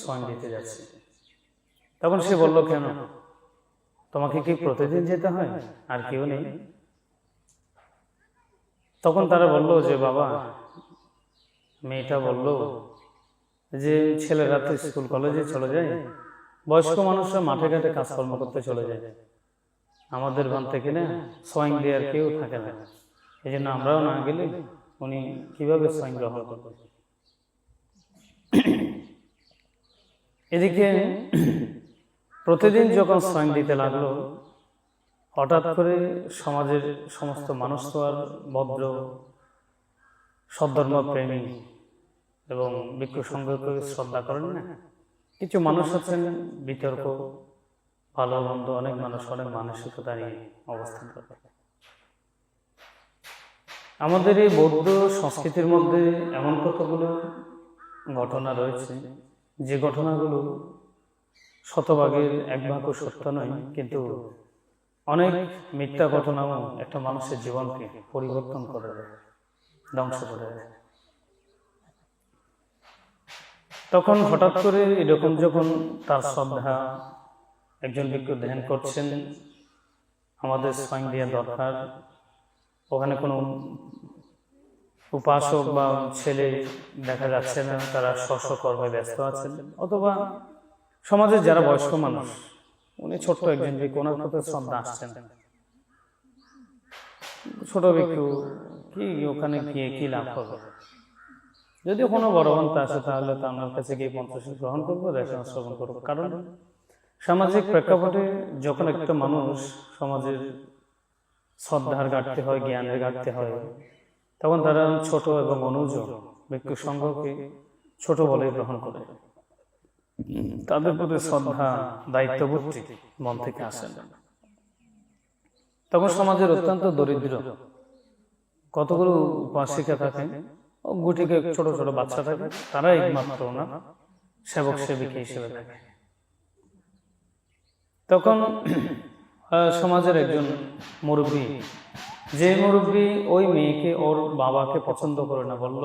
সঙ্গ দিতে যাচ্ছি। তখন সে বলল কেন? তোমাকে কি প্রতিদিন যেতে হয়? আর কেউ নেই? তখন তারা বলল যে বাবা মেয়েটা বলল যে ছেলেরা তো স্কুল কলেজে চলে যায়। বয়স্ক মানুষরা মাঠে ঘাটে কাজকর্ম করতে চলে যায়। আমাদের বান থেকে না। সোয়াইং দেওয়ার কেউ থাকে না। এই জন্য আমরাও না গেলে উনি কীভাবে সোয়াইং গ্রহণ করবেন এদিকে প্রতিদিন যখন সোয়াইং দিতে লাগল হঠাৎ করে সমাজের সমস্ত মানুষ তো আর ভদ্র সদ্ধর্ম প্রেমী এবং ভিক্ষু সংঘকে শ্রদ্ধা করেন না। কিছু মানুষ আছেন বিতর্ক ভালো মন্দ অনেক মানুষ অনেক মানসিকতা নিয়ে অবস্থান করে আমাদের এই বৌদ্ধ সংস্কৃতির মধ্যে এমন কতগুলো ঘটনা রয়েছে? যে ঘটনাগুলো শতভাগের এক ভাগও সত্য নয়, কিন্তু অনেক মিথ্যা ঘটনাও একটা মানুষের জীবনকে পরিবর্তন করে দেয়, ধ্বংস করে দেয়। তখন হঠাৎ করে এরকম যখন তার শ্রদ্ধা একজন ব্যক্তি ধ্যান করছেন, আমাদের স্বয়ং দেওয়া দরকার, ওখানে কোনো উপাসক বা ছেলে দেখা যাচ্ছে না তারা স্ব কর্মে ব্যস্ত আছেন। অথবা সমাজের যারা বয়স্ক মানুষ উনি ছোট্ট একজন ব্যক্তি ওনার প্রতি শ্রদ্ধা আসছেন। ছোট ব্যক্তি কি ওখানে গিয়ে কি লাভ হবে? যদি কোনো বড় মন্ত্র আসে তাহলে তো আমার কাছে গিয়ে পঞ্চাশী গ্রহণ করব দেখা শ্রবণ করব। কারণ সামাজিক প্রেক্ষাপটে যখন একটা মানুষ সমাজের শ্রদ্ধার ঘাটতি হয় জ্ঞানের ঘাটতি হয় তখন তারা ছোট এবং অনুজ ব্যক্তি সংঘকে ছোট বলে গ্রহণ করে। তাদের প্রতি শ্রদ্ধা দায়িত্ববোধটি মন থেকে আসে তখন সমাজের অত্যন্ত দরিদ্র। কতগুলো উপাসিকা থাকে গুটিকে ছোট ছোট বাচ্চা থাকে তারা একমাত্র না, সেবক সেবিকা হিসেবে থাকে। তখন সমাজের একজন মুরব্বী যে মুরব্বী ওই মেয়েকে ওর বাবাকে পছন্দ করে না, বলল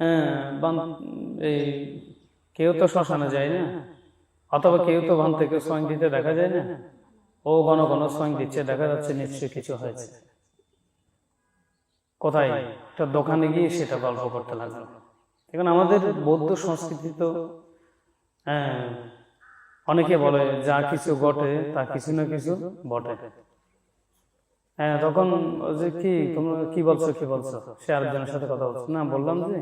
হ্যাঁ এই, কেউ তো শ্মশানে যায় না, অথবা কেউ তো বান থেকে সোয়াং দিতে দেখা যায় না, ও ঘন ঘন সোয়াং দিচ্ছে, দেখা যাচ্ছে নিশ্চয়ই কিছু হয়েছে। কোথায়? একটা দোকানে গিয়ে সেটা গল্প করতে লাগল। এখন আমাদের বৌদ্ধ সংস্কৃতি তো হ্যাঁ অনেকে বলে যা কিছু ঘটে, তা কিছু না কিছু বটে। হ্যাঁ তখন যে কি তোমরা কি বলছো কি বলছো? সে আরেকজনের সাথে কথা বলছো। না বললাম যে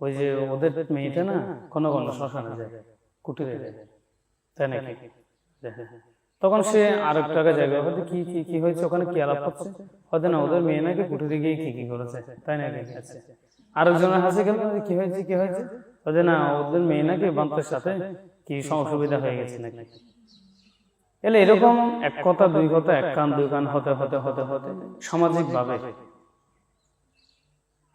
ওই যে ওদের মেয়েটা না কোনো কোনো শ্মশানে যায় কুটিরে যায়। তাই নাকি? তখন সে আরেক টাকা জায়গা কি কি কি হয়েছে ওখানে কি আলাপ করছে? হয়তো না ওদের মেয়ে নাকি কুটিরে গিয়ে কি কি করেছে? তাই নাকি? আচ্ছা। আরেকজনের হাসি গেল কি হয়েছে কি হয়েছে? ওদের না ওদের মেয়ে নাকি বান্তের সাথে কি অসুবিধা হয়ে গেছে নাকি? এলে এরকম এক কথা দুই কথা এক কান দুই কান হতে হতে হতে হতে সামাজিক ভাবে।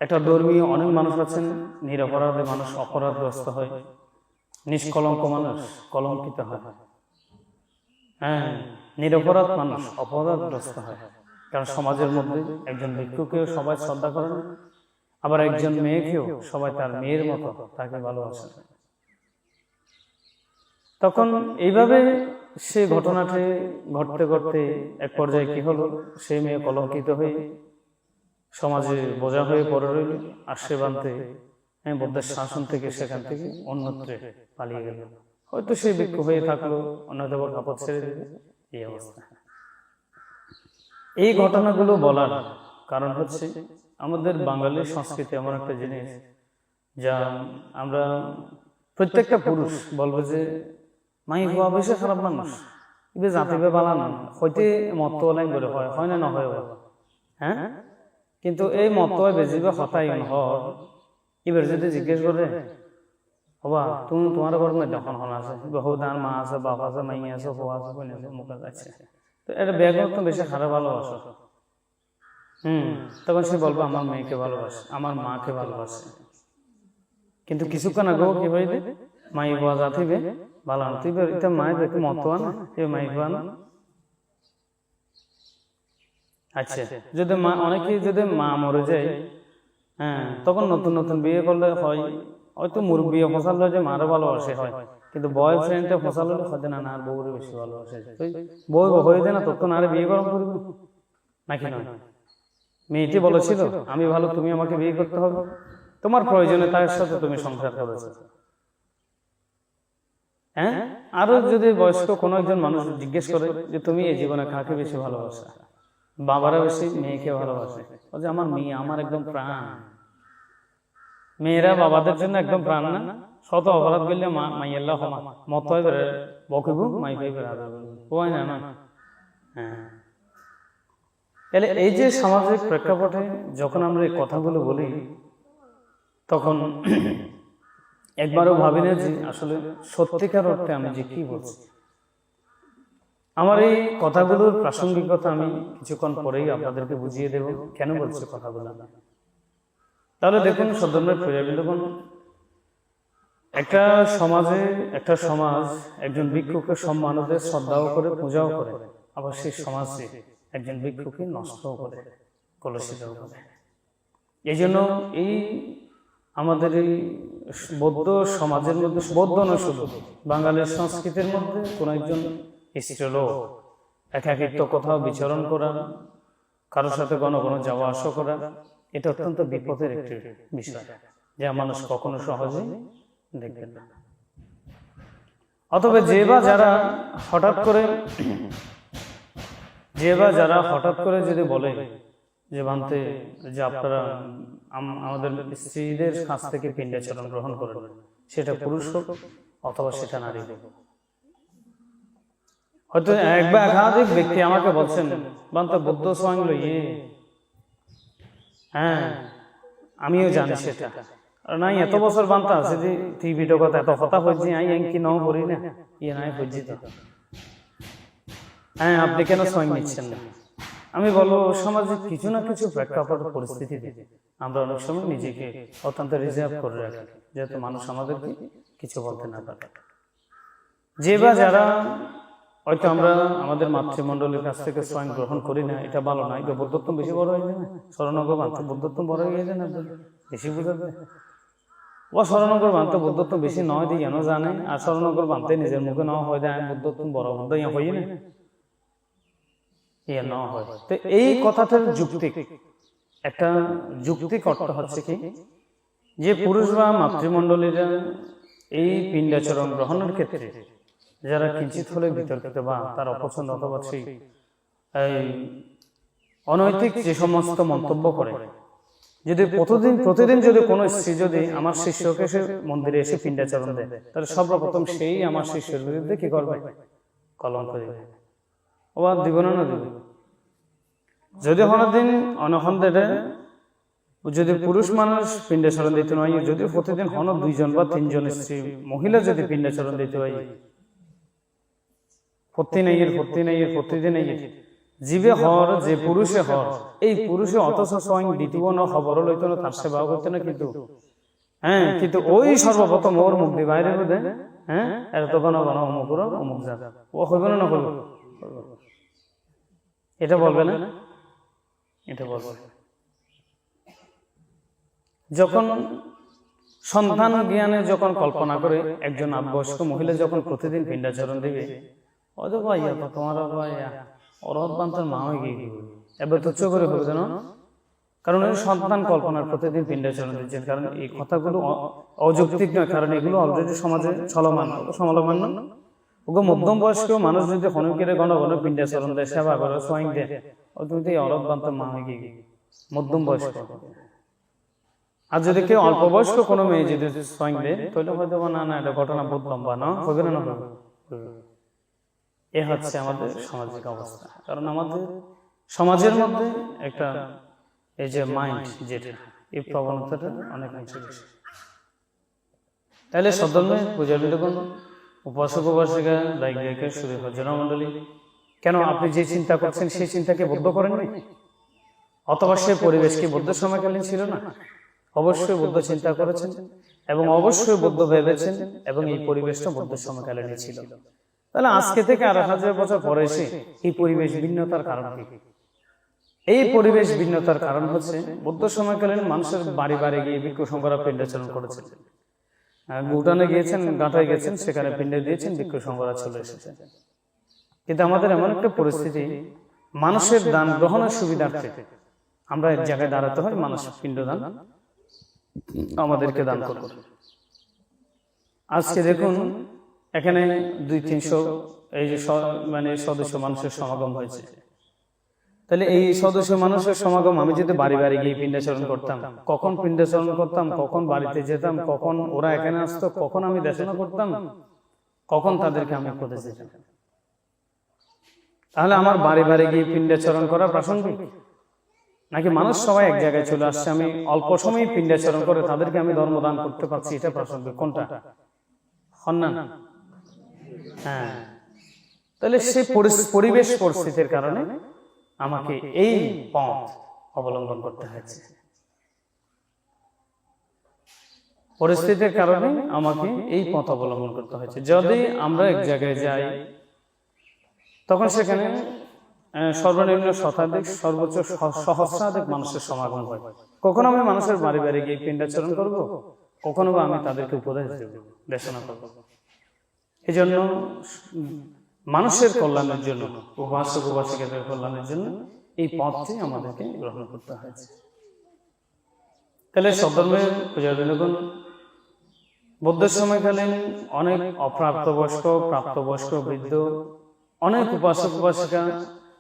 একটা ধর্মীয় অনেক মানুষ আছেন নিরপরাধে মানুষ অপরাধগ্রস্ত হয় নিষ্কলঙ্ক মানুষ কলঙ্কিত হয়। হ্যাঁ। নিরপরাধ মানুষ অপরাধগ্রস্ত হয়। কারণ সমাজের মধ্যে একজন ভিক্ষুকেও সবাই শ্রদ্ধা করেন আবার একজন মেয়েকেও সবাই তার মেয়ের মতো তাকে ভালোবাসে। তখন এইভাবে সে ঘটনাটি ঘটতে ঘটতে এক পর্যায়ে কি হলো? সেই মেয়ে কলঙ্কিত হয়ে সমাজে বোঝা হয়ে পড়ে রইল আর সে বানতে বৌদ্ধের শাসন থেকে সেখান থেকে অন্যত্রে পালিয়ে গেল। হয়তো সে ভিক্ষু হয়ে থাকল অন্যদের কাপড় ছেড়ে দিবে এই অবস্থা। এই ঘটনাগুলো বলার কারণ হচ্ছে আমাদের বাঙালির সংস্কৃতি এমন একটা জিনিস যা আমরা প্রত্যেকটা পুরুষ বলব যে মাই হওয়া বেশি খারাপ মানুষ ইবে জাতিবে বালা না। হইতে মত লাইন করে হয় হয় না নহয় হ্যাঁ কিন্তু এই মত বেজিবে হতাই হর এবার যদি জিজ্ঞেস করে হবা তুমি তোমার ঘর মধ্যে এখন হন আছে? বহু দান মা আছে বাবা আছে মাই আছে হো আছে বোন আছে মুখ আছে। তো এটা ব্যাগ তো বেশি খারাপ ভালোবাসো হুম তখন সে বলব আমার মেয়েকে ভালোবাসে আমার মাকে ভালোবাসে। কিন্তু কিছুক্ষণ আগেও কি হইবে মাই বাবা জাতিবে ভালো না তুই মাই আচ্ছা যদি মা অনেকে যদি মা মরে যায় হ্যাঁ তখন নতুন নতুন বিয়ে করলে হয় হয়তো ফসল হলে মারও ভালোবাসে হয় কিন্তু বয়ফ্রেন্ডে ফসল হলে হয়তো না না বউরে বেশি ভালোবাসে বউ হয়ে দেয় না তখন আরে বিয়ে করব নাকি নয় মেয়েটি বলেছিল আমি ভালো তুমি আমাকে বিয়ে করতে হবে তোমার প্রয়োজনে তার সাথে তুমি সংসার করেছ হ্যাঁ? আরও যদি বয়স্ক কোনো একজন মানুষ জিজ্ঞেস করে যে, তুমি এই জীবনে কাকে বেশি ভালোবাসা? বাবারা বেশি মেয়েকে ভালোবাসে। যে, আমার মেয়ে, আমার একদম প্রাণ। মেয়েরা বাবাদের জন্য একদম প্রাণ না। শত অপরাধ করলে মা, মাইয়াল্লাহ হমা মত হয় বেড়ে বকিবু মাই ভাই বেড়ে ওই না না। হ্যাঁ। তাহলে এই যে সামাজিক প্রেক্ষাপটে যখন আমরা এই কথাগুলো বলি, তখন একবারও ভাবি না যে আসলে সত্যিকার অর্থে আমি যে কি বলছি। আমার এই কথাগুলোর প্রাসঙ্গিকতা আমি কিছুক্ষণ পরেই আপনাদেরকে বুঝিয়ে দেব, কেন বলছি কথাগুলো। তাহলে দেখুন সদনের প্রজাবি দেখুন একটা সমাজে, একটা সমাজ একজন ভিক্ষুকে সম্মানতে শ্রদ্ধাও করে, পূজাও করে, আবার সেই সমাজে একজন ভিক্ষুকে নষ্টও করে কলসিতও করে। এই জন্য এই আমাদের এই বৌদ্ধ সমাজের মধ্যে বৌদ্ধ নয় শুধু বাঙালির সংস্কৃতির মধ্যে কোন একজন স্ত্রীলোক একাকিত্ব কোথাও বিচরণ করা কারোর সাথে ঘন ঘন যাওয়া আসা করা এটা অত্যন্ত বিপদের একটি বিষয়, যা মানুষ কখনো সহজে দেখবে না। অথবা যে বা যারা হঠাৎ করে, যে বা যারা হঠাৎ করে যদি বলে যে ভাবতে যে আপনারা আমাদের স্ত্রীদের কাছ থেকে পিণ্ডাচরণ গ্রহণ করেন সেটা পুরুষ হোক অথবা সেটা নারী হোক। হয়তো এক বা একাধিক ব্যক্তি আমাকে বলছেন, বান্ত, বুদ্ধ স্বয়ং লইয়ে। হ্যাঁ আমিও জানি সেটা। নাই, এত বছর বান্তা আছে যে টিভিটা কথা এত কথা হচ্ছে আই কি নাও করি না? ইয়ে নাই তো। হ্যাঁ আপনি কেন স্বয়ং নিচ্ছেন না? আমি বলব সমাজে কিছু না কিছু প্রেক্ষাপট পরিস্থিতিতে আমরা অনেক সময় নিজেকে অত্যন্ত রিজার্ভ করে রাখি যাতে মানুষ আমাদেরকে কিছু বলতে না পারে। যে বা যারা হয়তো আমরা আমাদের মাতৃমণ্ডলের কাছ থেকে স্বয়ং গ্রহণ করি না এটা ভালো না এটা বৌদ্ধত্ব বেশি বড় হয়ে যায় না স্মরণগর বান্ধব বৌদ্ধত্ব বড় হয়ে যায় না বেশি বোঝাবে? ও স্মরণগর বান্ধব বৌদ্ধত্ব বেশি নয় দিয়ে কেন জানে আর স্মরণগর বান্ধে নিজের মুখে নেওয়া হয় দেয় বৌদ্ধত্ব বড় বন্ধ হই না ইয়ে হয়। তো এই কথাটার যুক্তি। একটা যুক্তিক অর্থ হচ্ছে কি যে পুরুষ বা মাতৃমণ্ডলীরা এই পিণ্ডাচরণ গ্রহণের ক্ষেত্রে যারা কিঞ্চিত হলে বিতর্কিত বা তার অপছন্দ অথবা সেই এই অনৈতিক যে সমস্ত মন্তব্য করে। যদি প্রতিদিন প্রতিদিন যদি কোনো স্ত্রী যদি আমার শিষ্যকে সে মন্দিরে এসে পিণ্ডাচরণ দেয় তাহলে সর্বপ্রথম সেই আমার শিষ্যের বিরুদ্ধে কি করবে? কলঙ্ক দেবে আর দিব না না দিব। যদি হনদিন অনহন দেবে যদি পুরুষ মানুষ পিণ্ডাচরণ দিতে নয় যদি প্রতিদিন হন দুইজন বা তিনজন স্ত্রী মহিলা যদি পিণ্ডাচরণ দিতে হয় প্রতি নেইয়ের প্রতি নেইয়ের প্রতিদিন নেইয়ের জীবে হর, যে পুরুষে হর, এই পুরুষে অথচ স্বয়ং দ্বিতীয় ন খবর লইতো না, তার সেবা করতে না কিন্তু। হ্যাঁ কিন্তু ওই সর্বপ্রথম ওর দিয়ে বাইরে বোধে হ্যাঁ এত কোনো কোনো অমুক অমুক যা ও হইব না না এটা বলবে না? এটা বলবে। যখন সন্তান জ্ঞানে যখন কল্পনা করে একজন আবয়স্ক মহিলা যখন প্রতিদিন পিণ্ডাচরণ দিবে অত ভাইয়া তো তোমার ভাইয়া অরহত বান্তার মা হয়ে গিয়ে এবার তুচ্ছ করে হবে কেন কারণ সন্তান কল্পনার প্রতিদিন পিণ্ডাচরণ দিচ্ছেন কারণ এই কথাগুলো অযৌক্তিক নয়। কারণ এগুলো অলরেডি সমাজে চলমান সমালমান ওকে মধ্যম বয়স্ক মানুষ যদি গণ গণ পিণ্ডাচরণ দেয় সেবা করে দেয় ও তুমি তো এই অরহত মা হয়ে গিয়ে গিয়ে মধ্যম বয়স্ক। আর যদি কেউ অল্প বয়স্ক কোনো মেয়ে যদি দেয় তাহলে হয়তো না না এটা ঘটনা বহুত লম্বা না হবে না এ হচ্ছে আমাদের সামাজিক অবস্থা। কারণ আমাদের সমাজের মধ্যে একটা এই যে মাইন্ড যেটা এই প্রবণতাটা অনেক অংশে বেশি তাহলে সদমে পূজার দেখুন উপাসক উপাসিকা দায়িক দায়িকা সুরে ভজনা মন্ডলী কেন আপনি যে চিন্তা করছেন সেই চিন্তাকে বদ্ধ করেননি? অথবা সে পরিবেশ কি বৌদ্ধ সময়কালীন ছিল না? অবশ্যই বৌদ্ধ চিন্তা করেছেন এবং অবশ্যই বৌদ্ধ ভেবেছেন এবং এই পরিবেশটা বৌদ্ধ সময়কালীন ছিল। তাহলে আজকে থেকে আর হাজার বছর পরে এসে এই পরিবেশ ভিন্নতার কারণ কি? এই পরিবেশ ভিন্নতার কারণ হচ্ছে বৌদ্ধ সময়কালীন মানুষের বাড়ি বাড়ি গিয়ে ভিক্ষু সংকরা পিণ্ডাচরণ করেছেন। আহ, ভুটানে গিয়েছেন গাঁটায় গেছেন, সেখানে পিণ্ডে দিয়েছেন, ভিক্ষু সংঘরা চলে এসেছেন। কিন্তু আমাদের এমন একটা পরিস্থিতি, মানুষের দান গ্রহণের সুবিধার্থে আমরা এক জায়গায় দাঁড়াতে হয়, মানুষ পিণ্ডদান আমাদেরকে দান করবে। আজকে দেখুন, এখানে দুই, তিনশো, এই যে মানে সদস্য মানুষের সমাগম হয়েছে। তাহলে এই সদস্য মানুষের সমাগম আমি যদি বাড়ি বাড়ি গিয়ে পিণ্ডাচরণ করতাম, কখন পিণ্ডাচরণ করতাম, কখন বাড়িতে যেতাম, কখন ওরা এখানে আসতো, কখন আমি দেখাশোনা করতাম, কখন তাদেরকে আমি উপদেশ দিতাম। তাহলে আমার বাড়ি বাড়ি গিয়ে পিণ্ডাচরণ করা প্রাসঙ্গিক? নাকি মানুষ সবাই এক জায়গায় চলে আসছে, আমি অল্প সময় পিণ্ডাচরণ করে তাদেরকে আমি ধর্মদান করতে পারছি, এটা প্রাসঙ্গিক। কোনটা? হ্যাঁ। তাহলে সে পরিবেশ পরিস্থিতির কারণে আমাকে এই পথ অবলম্বন করতে হয়েছে। পরিস্থিতির কারণে আমাকে এই পথ অবলম্বন করতে হয়েছে। যদি আমরা এক জায়গায় যাই তখন সেখানে সর্বনিম্ন শতাধিক সর্বোচ্চ সহস্রাধিক মানুষের সমাগম হয়। কখনো আমি মানুষের বাড়ি বাড়ি গিয়ে পিণ্ডাচরণ করব? কখনো বা আমি তাদেরকে উপদেশ দেব দেশনা করব। এই জন্য মানুষের কল্যাণের জন্য উপাসক উপাসিকাদের কল্যাণের জন্য এই পথটি আমাদেরকে গ্রহণ করতে হয়েছে। তাহলে সদর্মের পূজা বিনোদন বৌদ্ধের সময়কালীন অনেক অপ্রাপ্তবয়স্ক প্রাপ্তবয়স্ক বৃদ্ধ অনেক উপাসক উপাসিকা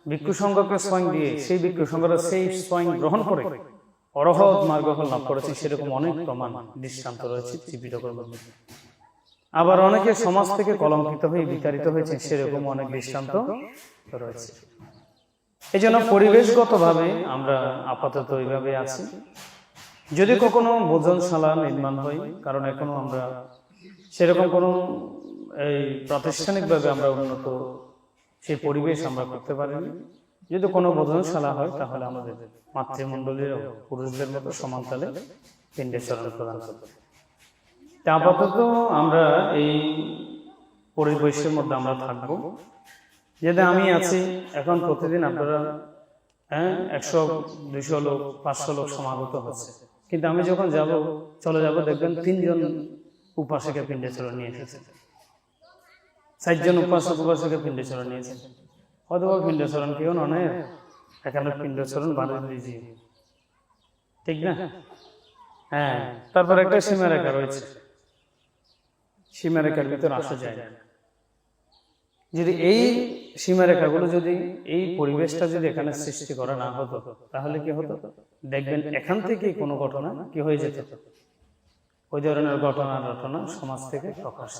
ভিক্ষু সংঘকে স্বয়ং দিয়ে সেই ভিক্ষু সংঘরা সেই স্বয়ং গ্রহণ করে। অরহৎ মার্গ লাভ করেছে সেরকম অনেক প্রমাণ দৃষ্টান্ত রয়েছে ত্রিপিটকের মধ্যে। আবার অনেকে সমাজ থেকে কলঙ্কিত হয়ে বিতাড়িত হয়েছে সেরকম অনেক দৃষ্টান্ত রয়েছে। এই জন্য পরিবেশগতভাবে আমরা আপাতত এইভাবে আছি। যদি কখনো ভোজনশালা নির্মাণ হয় কারণ এখনও আমরা সেরকম কোনো এই প্রাতিষ্ঠানিকভাবে আমরা উন্নত সেই পরিবেশ আমরা করতে পারিনি। যদি কোনো ভোজনশালা হয় তাহলে আমাদের মাতৃমণ্ডলীর পুরুষদের মতো সমানতালে পিণ্ডের চরণ প্রদান করবে তা আপাতত আমরা এই পরিবেশের মধ্যে আমরা থাকব। যেটা আমি আছি, এখন প্রতিদিন আপনারা হ্যাঁ একশো, দুইশো লোক, পাঁচশো লোক সমাগত হচ্ছে। কিন্তু আমি যখন যাব, চলে যাব, দেখবেন তিনজন উপাসকে পিণ্ডেশ্বর নিয়ে এসেছে। চারজন উপাসক উপাসকে পিণ্ডেশ্বর নিয়েছে অথবা পিণ্ডেশ্বরণ কেউ নয় এখানে পিণ্ডেশ্বরণ বানিয়ে দিয়েছি ঠিক না? হ্যাঁ তারপর একটা সীমারেখা রয়েছে। সীমারেখার ভিতরে আসা যায়। না যদি এই সীমারেখাগুলো যদি এই পরিবেশটা যদি এখানে সৃষ্টি করা না হতো তাহলে কি হতো? দেখবেন এখান থেকে কোনো ঘটনা কি হয়ে যেত? ওই ধরনের ঘটনা ঘটনা সমাজ থেকে প্রকাশ